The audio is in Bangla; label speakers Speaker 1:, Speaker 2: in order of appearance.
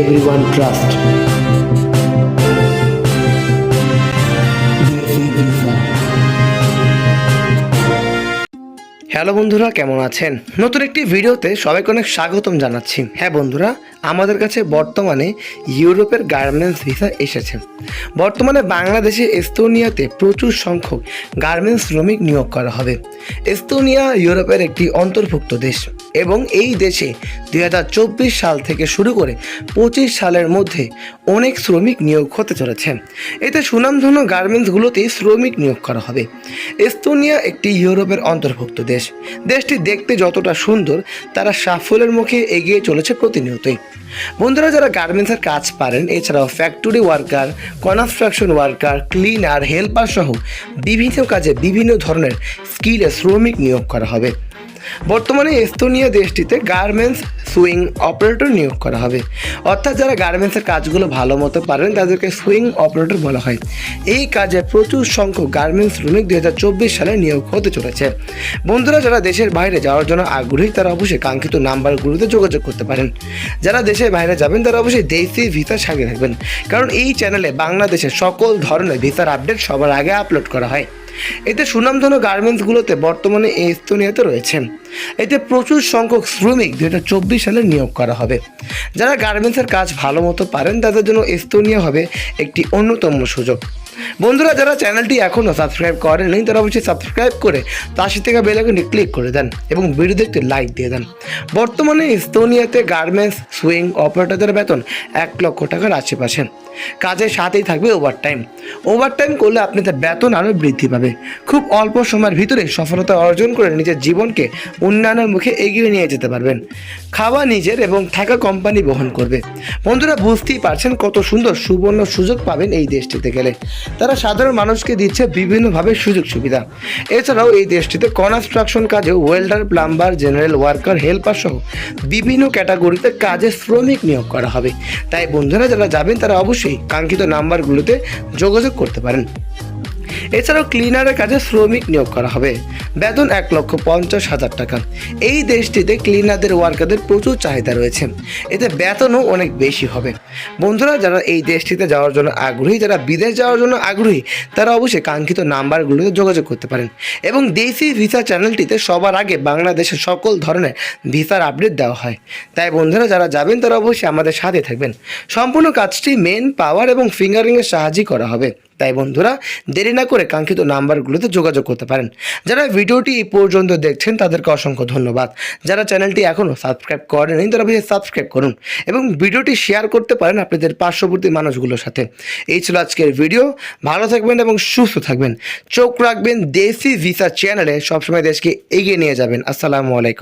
Speaker 1: everyone trust. হ্যালো বন্ধুরা, কেমন আছেন নতুন একটি ভিডিওতে সবাইকে অনেক স্বাগতম জানাচ্ছি হ্যাঁ বন্ধুরা আমাদের কাছে বর্তমানে ইউরোপের গার্মেন্টস ভিসা এসেছে। বর্তমানে বাংলাদেশে এস্তোনিয়াতে প্রচুর সংখ্যক গার্মেন্টস শ্রমিক নিয়োগ করা হবে। এস্তোনিয়া ইউরোপের একটি অন্তর্ভুক্ত দেশ এবং এই দেশে দু হাজার চব্বিশ সাল থেকে শুরু করে পঁচিশ সালের মধ্যে অনেক শ্রমিক নিয়োগ হতে চলেছে। এতে সুনামধন্য গার্মেন্টসগুলোতেই শ্রমিক নিয়োগ করা হবে। এস্তোনিয়া একটি ইউরোপের অন্তর্ভুক্ত দেশ। দেশটি দেখতে যতটা সুন্দর, তারা সাফল্যের মুখে এগিয়ে চলেছে প্রতিনিয়তই। বন্ধুরা, যারা গার্মেন্টসের কাজ পারেন, এছাড়াও factory worker construction worker cleaner helper সহ বিভিন্ন কাজে বিভিন্ন ধরনের স্কিলে শ্রমিক নিয়োগ করা হবে। বর্তমানে এস্তোনিয়া দেশটিতে গার্মেন্টস সুইং অপারেটর নিয়োগ করা হবে। অর্থাৎ যারা গার্মেন্টসের কাজগুলো ভালো মতো পারেন, তাদেরকে সুইং অপারেটর বলা হয়। এই কাজে প্রচুর সংখ্যক গার্মেন্টস শ্রমিক দুই সালে নিয়োগ হতে চলেছে। বন্ধুরা, যারা দেশের বাইরে যাওয়ার জন্য আগ্রহী, তারা অবশ্যই কাঙ্ক্ষিত নাম্বারগুলোতে যোগাযোগ করতে পারেন। যারা দেশের বাইরে যাবেন, তারা অবশ্যই দেশি ভিসার সাথে থাকবেন। কারণ এই চ্যানেলে বাংলাদেশের সকল ধরনের ভিসার আপডেট সবার আগে আপলোড করা হয়। এতে সুনামধন্য গার্মেন্টসগুলোতে বর্তমানে এস্তোনিয়াতে রয়েছে। এতে প্রচুর সংখ্যক শ্রমিক দু হাজার চব্বিশ সালে নিয়োগ করা হবে। যারা গার্মেন্টসের কাজ ভালো মতো পারেন, তাদের জন্য এস্তোনিয়া হবে একটি অন্যতম সুযোগ। বন্ধুরা, যারা চ্যানেলটি এখনও সাবস্ক্রাইব করেনি, তারা অবশ্যই সাবস্ক্রাইব করে পাশে থেকে বেলাইকনে ক্লিক করে দেন এবং ভিডিওতে একটি লাইক দিয়ে দেন। বর্তমানে এস্তোনিয়াতে গার্মেন্টস সুইং অপারেটরদের বেতন এক লক্ষ টাকার আশেপাশে। কাজের সাথেই থাকবে ওভারটাইম ওভারটাইম করলে আপনি তার বেতন আরও বৃদ্ধি পাবে। খুব অল্প সময়ের ভিতরে সফলতা অর্জন করে নিজের জীবনকে উন্নয়নের মুখে এগিয়ে নিয়ে যেতে পারবেন। খাওয়া নিজের এবং থাকা কোম্পানি বহন করবে। বন্ধুরা, বুঝতেই পারছেন কত সুন্দর সুবর্ণ সুযোগ পাবেন এই দেশটিতে গেলে। তারা সাধারণ মানুষকে দিচ্ছে বিভিন্নভাবে সুযোগ সুবিধা। এছাড়াও এই দেশটিতে কনস্ট্রাকশন কাজে welder, plumber, general worker, helper সহ বিভিন্ন ক্যাটাগরিতে কাজে শ্রমিক নিয়োগ করা হবে। তাই বন্ধুরা, যারা যাবেন তারা অবশ্যই কাঙ্ক্ষিত নাম্বারগুলোতে যোগাযোগ করতে পারেন। এছাড়াও ক্লিনারের কাজে শ্রমিক নিয়োগ করা হবে। বেতন এক লক্ষ পঞ্চাশ হাজার টাকা। এই দেশটিতে ক্লিনারদের ওয়ার্কারদের প্রচুর চাহিদা রয়েছে। এতে বেতনও অনেক বেশি হবে। বন্ধুরা, যারা এই দেশটিতে যাওয়ার জন্য আগ্রহী, যারা বিদেশ যাওয়ার জন্য আগ্রহী, তারা অবশ্যই কাঙ্ক্ষিত নাম্বারগুলোতে যোগাযোগ করতে পারেন। এবং দেশি ভিসা চ্যানেলটিতে সবার আগে বাংলাদেশের সকল ধরনের ভিসার আপডেট দেওয়া হয়। তাই বন্ধুরা, যারা যাবেন, তারা অবশ্যই আমাদের সাথে থাকবেন। সম্পূর্ণ কাজটি মেন পাওয়ার এবং ফিঙ্গারিংয়ের সাহায্যেই করা হবে। তাই বন্ধুরা, দেরি না করে কাঙ্ক্ষিত নাম্বারগুলোতে যোগাযোগ করতে পারেন। যারা ভিডিওটি এই পর্যন্ত দেখছেন, তাদেরকে অসংখ্য ধন্যবাদ। যারা চ্যানেলটি এখনও সাবস্ক্রাইব করেনি তারা অবশ্যই সাবস্ক্রাইব করুন এবং ভিডিওটি শেয়ার করতে পারেন আপনাদের পার্শ্ববর্তী মানুষগুলোর সাথে। এই ছিল আজকের ভিডিও। ভালো থাকবেন এবং সুস্থ থাকবেন। চোখ রাখবেন দেশি ভিসা চ্যানেলে। সবসময় দেশকে এগিয়ে নিয়ে যাবেন। আসসালামু আলাইকুম।